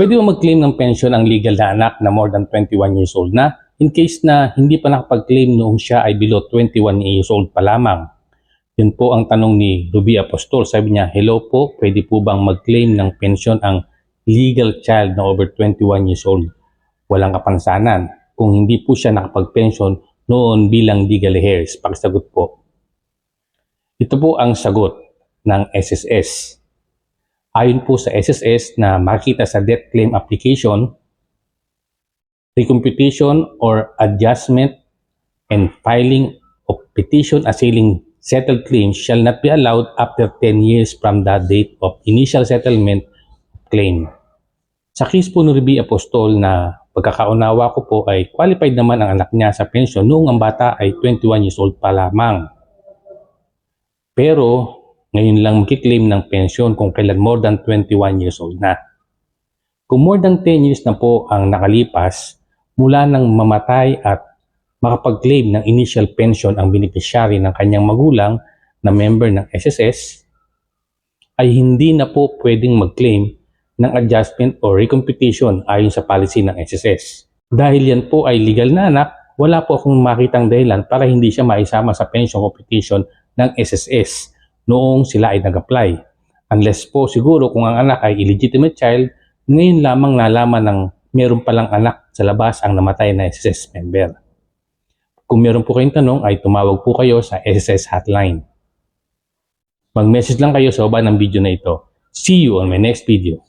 Pwede mo mag-claim ng pension ang legal na anak na more than 21 years old na in case na hindi pa nakapag-claim noong siya ay below 21 years old pa lamang. Yun po ang tanong ni Ruby Apostol. Sabi niya, hello po, pwede po bang mag-claim ng pension ang legal child na over 21 years old? Walang kapansanan kung hindi po siya nakapag-pension noon bilang legal heirs. Pakisagot po. Ito po ang sagot ng SSS. Ayon po sa SSS na makita sa death claim application, recomputation or adjustment and filing of petition assailing settled claims shall not be allowed after 10 years from the date of initial settlement claim. Sa case po ni Ruby Apostol na pagkakaunawa ko po ay qualified naman ang anak niya sa pensyon noong ang bata ay 21 years old pa lamang. Pero ngayon lang magkiklaim ng pensyon kung kailan more than 21 years old na. Kung more than 10 years na po ang nakalipas mula nang mamatay at makapag-claim ng initial pension ang beneficiary ng kanyang magulang na member ng SSS, ay hindi na po pwedeng mag-claim ng adjustment or recomputation ayon sa policy ng SSS. Dahil yan po ay legal na anak, wala po akong makitang dahilan para hindi siya maisama sa pension computation ng SSS noong sila ay nag-apply. Unless po siguro kung ang anak ay illegitimate child, ngayon lamang nalaman ng meron palang anak sa labas ang namatay na SSS member. Kung meron po kayong tanong ay tumawag po kayo sa SSS hotline. Mag-message lang kayo sa baba ng video na ito. See you on my next video.